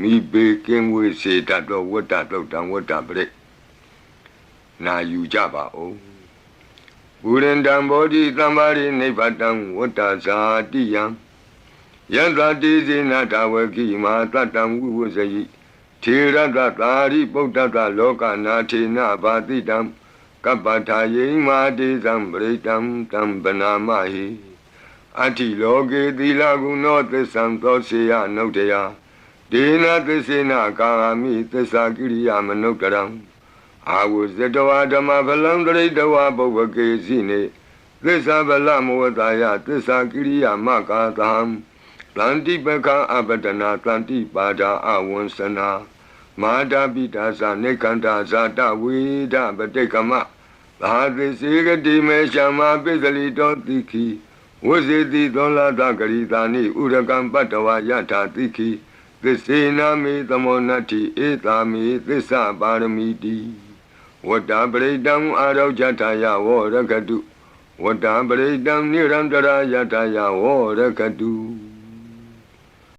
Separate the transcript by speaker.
Speaker 1: မိဘေကင်းဝေးစေတတ်သောဝတ္တတုတ်တံဝတ္တပရိနာယူကြပါဦးဘူရင်တံဘောဓိသမ္မာရိနိဗ္ဗတံဝတ္တဇာတိယံယန္တာတိစေနာတဝကိမာတတံဝိဝဇယိထေရတသာရိပုတ္တတလောကနာထေနဘာတိတံကပ္ပထာယိမာတိသံပရိတံတံပနာမဟိအတ္တိလောကေသီလကုဏောသစ္ဆံသောစေယနုတ္တယ ဒေနသစ္စေနကာမိသစ္စာကိရိယာမနုတရံအာဝဇတဝဓမ္မဗလံတရိတဝပုဗ္ဗကေစီနေသစ္စာဗလမဝတယသစ္စာကိရိယာမကာသံတန္တိပကံအပဒနာတန္တိပါဒာအဝံစနာမာတာပိတာသနေကန္တာဇာတဝေဒပတိကမသာသိစေကတိမေရှမပိစလိတောတိခိဝဇေတိသောလာတဂရိတာနိဥရကံပတ္တဝယထာတိခိ သစ္စေနာမေသမောနတ္တိဧတာမေသစ္စာပါရမီတိဝတ္တပရိတံအာရောဇထာယဝရကတုဝတ္တပရိတံနိရန္တရာယထာယဝရကတု